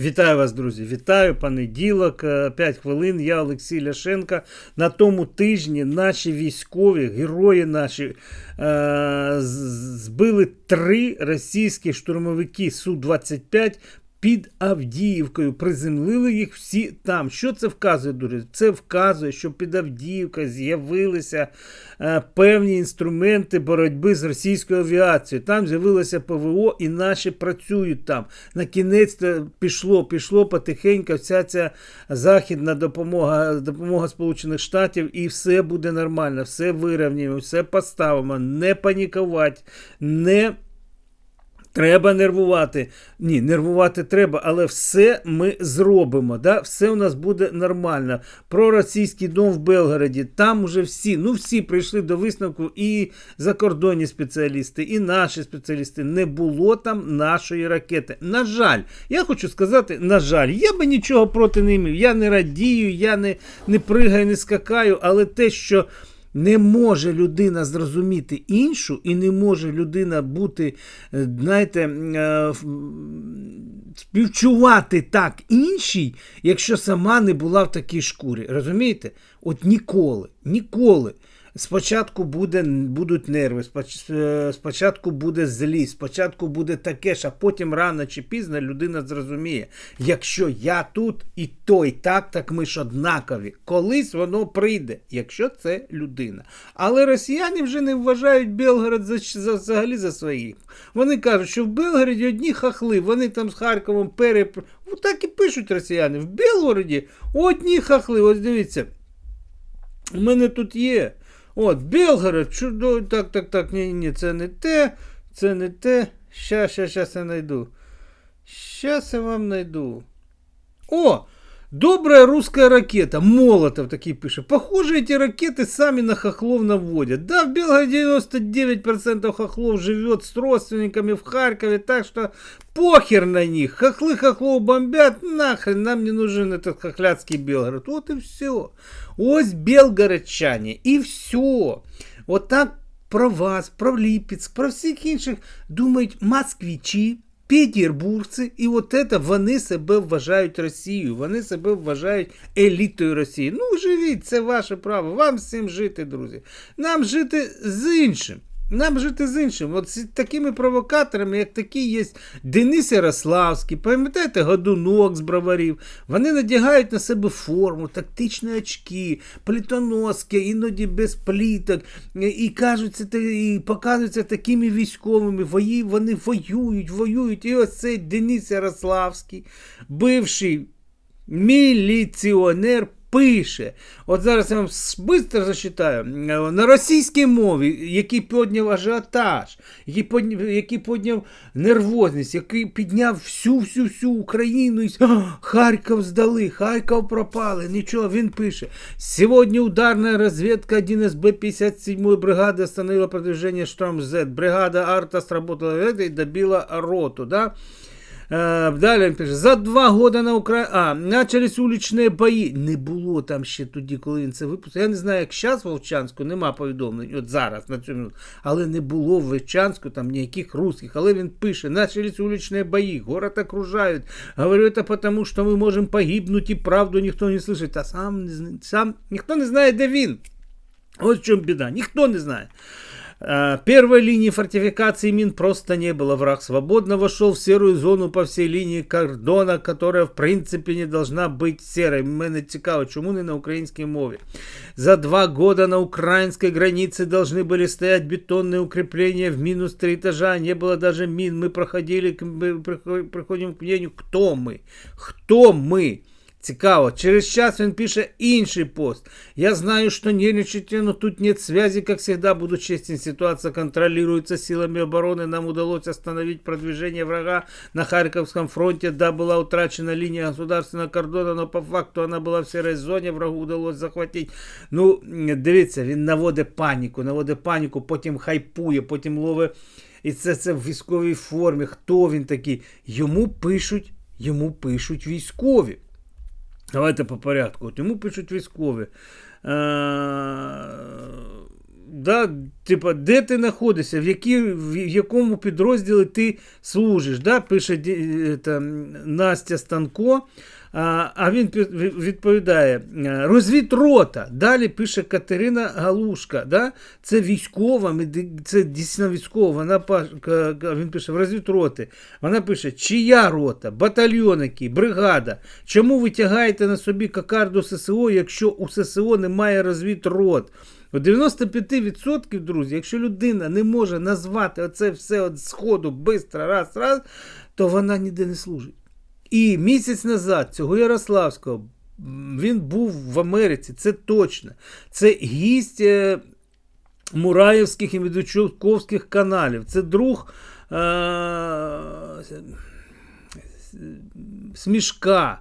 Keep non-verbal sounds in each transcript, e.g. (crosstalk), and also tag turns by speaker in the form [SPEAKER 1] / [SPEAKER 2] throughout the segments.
[SPEAKER 1] Вітаю вас, друзі! Вітаю понеділок, 5 хвилин. Я Олексій Ляшенко. На тому тижні наші військові, герої наші, е- збили три російські штурмовики Су-25 під Авдіївкою. Приземлили їх всі там. Що це вказує, друзі? Це вказує, що під Авдіївкою з'явилися е, певні інструменти боротьби з російською авіацією. Там з'явилося ПВО, і наші працюють там. На кінець пішло, пішло потихеньку вся ця західна допомога, допомога Сполучених Штатів, і все буде нормально, все вирівняємо, все поставимо, не панікувати, не. Треба нервувати. Ні, нервувати треба, але все ми зробимо. Да? Все у нас буде нормально. Про російський дом в Белгороді. Там уже всі, ну всі прийшли до висновку, і закордонні спеціалісти, і наші спеціалісти. Не було там нашої ракети. На жаль, я хочу сказати, на жаль, я би нічого проти не мів. Я не радію, я не, не пригаю, не скакаю, але те, що. Не може людина зрозуміти іншу, і не може людина бути, е, знаєте, е, співчувати так іншій, якщо сама не була в такій шкурі. Розумієте? От ніколи, ніколи. Спочатку буде, будуть нерви, е, спочатку буде злість, спочатку буде таке ж, а потім рано чи пізно людина зрозуміє, якщо я тут і той так, так ми ж однакові. Колись воно прийде, якщо це людина. Але росіяни вже не вважають Белгород за, за, взагалі за своїх. Вони кажуть, що в Белгороді одні хахли, вони там з Харковом переп... Так і пишуть росіяни. В Белгороді одні хахли. Ось дивіться, у мене тут є. От, Білгород, чудо, так, так, так, ні, ні, це не те, це не те. Ща, ща, щас я найду. Щас я вам найду. О! Добрая русская ракета. Молотов такие пишет. Похоже, эти ракеты сами на хохлов наводят. Да, в Белгороде 99% хохлов живет с родственниками в Харькове, так что похер на них. Хохлы хохлов бомбят, нахрен нам не нужен этот хохляцкий Белгород. Вот и все. Ось белгородчане. И все. Вот так про вас, про Липецк, про всіх інших думають москвичі, Петербургці, і от це вони себе вважають Росією, вони себе вважають елітою Росії. Ну, живіть, це ваше право. Вам всім жити, друзі. Нам жити з іншим. Нам жити з іншим. От з такими провокаторами, як такі є Денис Ярославський, пам'ятаєте, Годунок з броварів. Вони надягають на себе форму, тактичні очки, плітоноски, іноді без пліток, і кажуться, і показуються такими військовими. Вони воюють, воюють. І ось цей Денис Ярославський, бивший міліціонер пише. От зараз я вам швидко зачитаю. На російській мові, який підняв ажіотаж, який підняв, який підняв нервозність, який підняв всю-всю-всю Україну. І... (gasps) Харків здали, Харків пропали. Нічого, він пише. Сьогодні ударна розвідка 1СБ 57 бригады остановила продвижение Z. Бригада Арта сработала и добила роту. Да? Е, далі він пише, за два роки на Україні а, начались уличні бої. Не було там ще тоді, коли він це випустив. Я не знаю, як зараз в Вовчанську нема повідомлень, от зараз на цьому, але не було в Вовчанську там ніяких русських. Але він пише, начались уличні бої, город окружають. Говорю, це тому, що ми можемо погибнути, і правду ніхто не слышить. А сам, сам ніхто не знає, де він. Ось в чому біда, ніхто не знає. Первой линии фортификации мин просто не было. Враг свободно вошел в серую зону по всей линии кордона, которая в принципе не должна быть серой. Мене цікаво, чому не на украинской мове. За два года на украинской границе должны были стоять бетонные укрепления в минус три этажа. Не было даже мин. Мы проходили, мы приходим к мнению, кто мы. Кто мы? Цікаво, через час він пише інший пост. Я знаю, что нервничаете, но тут нет связи, как всегда, буду честен. Ситуация контролируется силами обороны. Нам удалось остановить продвижение врага на Харьковском фронте. Да, была утрачена линия государственного кордона, но по факту она была в серой зоні, врагу удалось захватити. Ну, дивіться, він наводить паніку, наводить паніку, потім хайпує, потім ловить. І це це в військовій формі. Хто він такий? Йому пишуть, йому пишуть військові. Давайте по порядку. От Йому пишуть військові. Е, да, типа, де ти знаходишся, в, які, в якому підрозділі ти служиш. Да, Пише ді- там, Настя Станко. А, він відповідає: е, розвідрота. Далі пише Катерина Галушка. Да? Це військова, це дійсно військова. Вона він пише в розвідроти. Вона пише, чия рота, батальйон бригада. Чому ви тягаєте на собі кокарду ССО, якщо у ССО немає розвідрот? У 95%, друзі, якщо людина не може назвати оце все от сходу, бистро, раз, раз, то вона ніде не служить. І місяць назад цього Ярославського він був в Америці, це точно. Це гість е, Мураївських і Медведчуковських каналів. Це друг е, Смішка.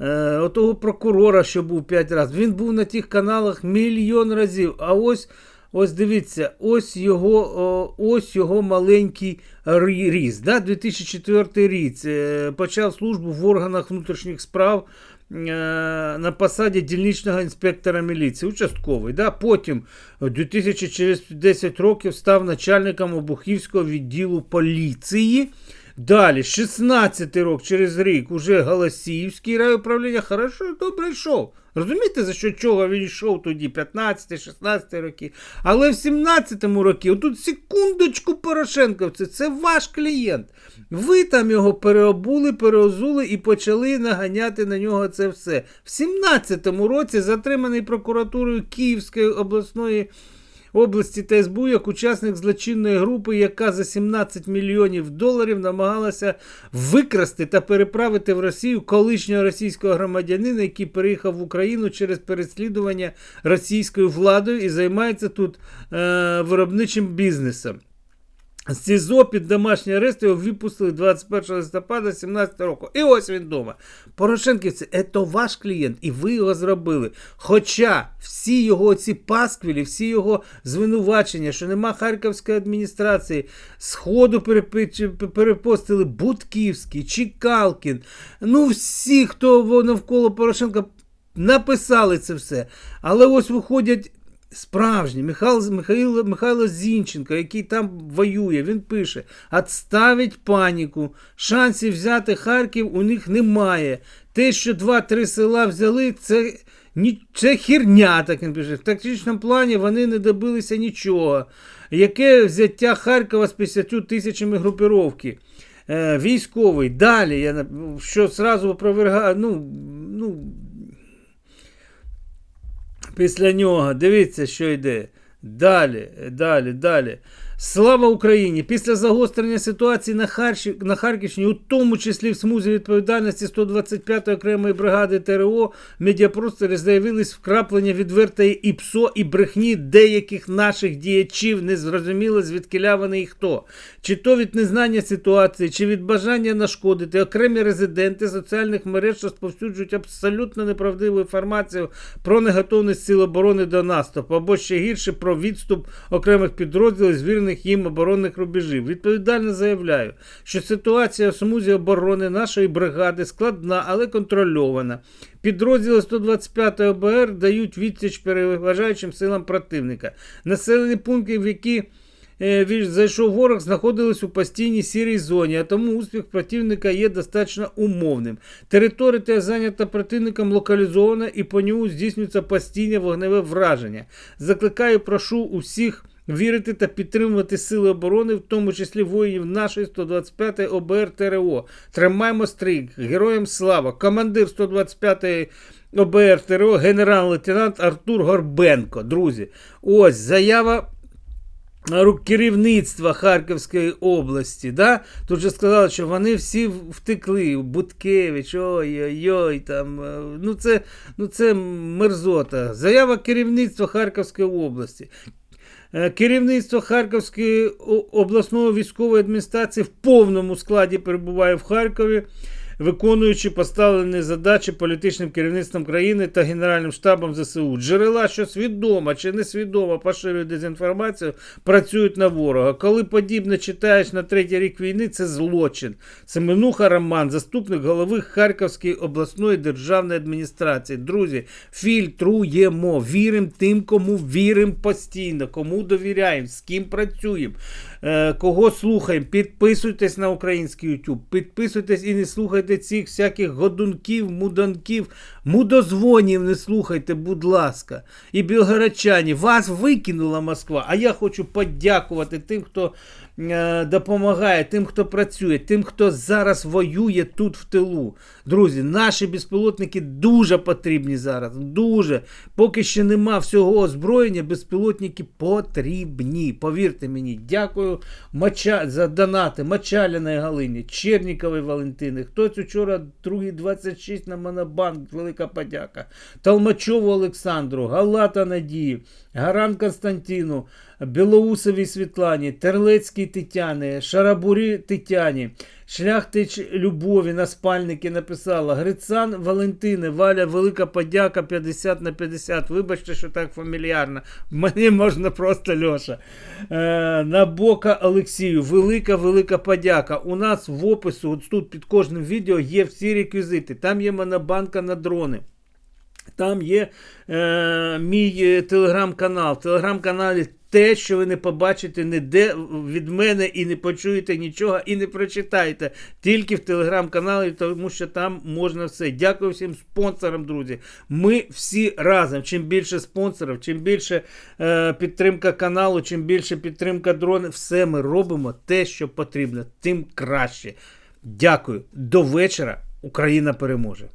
[SPEAKER 1] Е, отого прокурора, що був 5 разів. Він був на тих каналах мільйон разів. А ось Ось дивіться, ось його, ось його маленький рі- ріст. Да? 2004 рік е, почав службу в органах внутрішніх справ е, на посаді дільничного інспектора міліції, участковий. Да? Потім у 2000, через 10 років став начальником Обухівського відділу поліції. Далі, 16-й рок, через рік, уже Голосіївський райуправління. Хорошо, добре йшов. Розумієте, за що чого він йшов тоді, 15-16 роки. Але в 17-му році, отут секундочку Порошенковці, це ваш клієнт. Ви там його переобули, переозули і почали наганяти на нього це все. В 17-му році затриманий прокуратурою Київської обласної області та СБУ як учасник злочинної групи, яка за 17 мільйонів доларів намагалася викрасти та переправити в Росію колишнього російського громадянина, який переїхав в Україну через переслідування російською владою і займається тут е, виробничим бізнесом. СІЗО під домашній арест його випустили 21 листопада 2017 року. І ось він вдома. Порошенківці, це ваш клієнт, і ви його зробили. Хоча всі його ці пасквілі, всі його звинувачення, що нема Харківської адміністрації, сходу перепостили Будківський, Чікалкін. Ну, всі, хто навколо Порошенка, написали це все. Але ось виходять. Справжній Михайло, Михайло, Михайло Зінченко, який там воює, він пише: «Отставить паніку, шансів взяти Харків у них немає. Те, що 2-3 села взяли, це, це херня, так він пише. В тактичному плані вони не добилися нічого. Яке взяття Харкова з 50 тисячами групіровки? Е, військовий. Далі, я, що зразу опровергаю, ну, ну, Після нього, дивіться, що йде. Далі, далі, далі. Слава Україні! Після загострення ситуації на, Харші, на Харківщині, у тому числі в смузі відповідальності 125-ї окремої бригади ТРО, в медіапросторі заявились вкраплення відвертої і ПСО, і брехні деяких наших діячів, незрозуміло звідкиля вони і хто. Чи то від незнання ситуації, чи від бажання нашкодити, окремі резиденти соціальних мереж розповсюджують абсолютно неправдиву інформацію про неготовність сил оборони до наступу, або ще гірше про відступ окремих підрозділів звірених їм оборонних рубежів. Відповідально заявляю, що ситуація в смузі оборони нашої бригади складна, але контрольована. Підрозділи 125 ОБР дають відсіч переважаючим силам противника. Населені пункти, в які е, зайшов ворог, знаходились у постійній сірій зоні, а тому успіх противника є достатньо умовним. Територія та зайнята противником локалізована і по ньому здійснюється постійне вогневе враження. Закликаю, прошу усіх. Вірити та підтримувати сили оборони, в тому числі воїнів нашої 125-ї ОБР ТРО. Тримаємо стрік. Героям слава! Командир 125-ї ОБР ТРО, генерал-лейтенант Артур Горбенко. Друзі, ось заява керівництва Харківської області. Да? Тут же сказали, що вони всі втекли. Буткевич, ой-ой-ой, там. е, Ну це, ну це мерзота. Заява керівництва Харківської області. Е, Керівництво Харківської обласної військової адміністрації в повному складі перебуває в Харкові. Виконуючи поставлені задачі політичним керівництвом країни та Генеральним штабом ЗСУ. Джерела, що свідомо чи несвідомо поширюють дезінформацію, працюють на ворога. Коли подібне читаєш на третій рік війни, це злочин. Семенуха Роман, заступник голови Харківської обласної державної адміністрації. Друзі, фільтруємо, віримо тим, кому віримо постійно, кому довіряємо, з ким працюємо, кого слухаємо. Підписуйтесь на український YouTube, підписуйтесь і не слухайте цих всяких годунків, муданків, мудозвонів не слухайте, будь ласка. І білгородчані, вас викинула Москва. А я хочу подякувати тим, хто е, допомагає, тим, хто працює, тим, хто зараз воює тут в тилу. Друзі, наші безпілотники дуже потрібні зараз. Дуже. Поки ще нема всього озброєння, безпілотники потрібні. Повірте мені, дякую Мача... за донати Мачаліної Галині, Чернікової Валентини. Хтось учора другий 26 на Монобанк, велика подяка. Толмачову Олександру, Галата Надії, Гаран Константину, Білоусовій Світлані, Терлецькій Тетяни, Шарабурі Тетяні, Шляхтич Любові на спальники написала. Грицан Валентини, Валя, велика подяка 50 на 50. Вибачте, що так фамільярно. Мені можна просто Льоша. Е, Набока Олексію, велика, велика подяка. У нас в опису, от тут під кожним відео є всі реквізити. Там є монобанка на дрони. Там є е, мій е, телеграм-канал. В телеграм-каналі те, що ви не побачите ніде від мене і не почуєте нічого, і не прочитаєте. Тільки в телеграм-каналі, тому що там можна все. Дякую всім спонсорам, друзі. Ми всі разом. Чим більше спонсорів, чим більше е, підтримка каналу, чим більше підтримка дронів, все ми робимо те, що потрібно, тим краще. Дякую. До вечора. Україна переможе.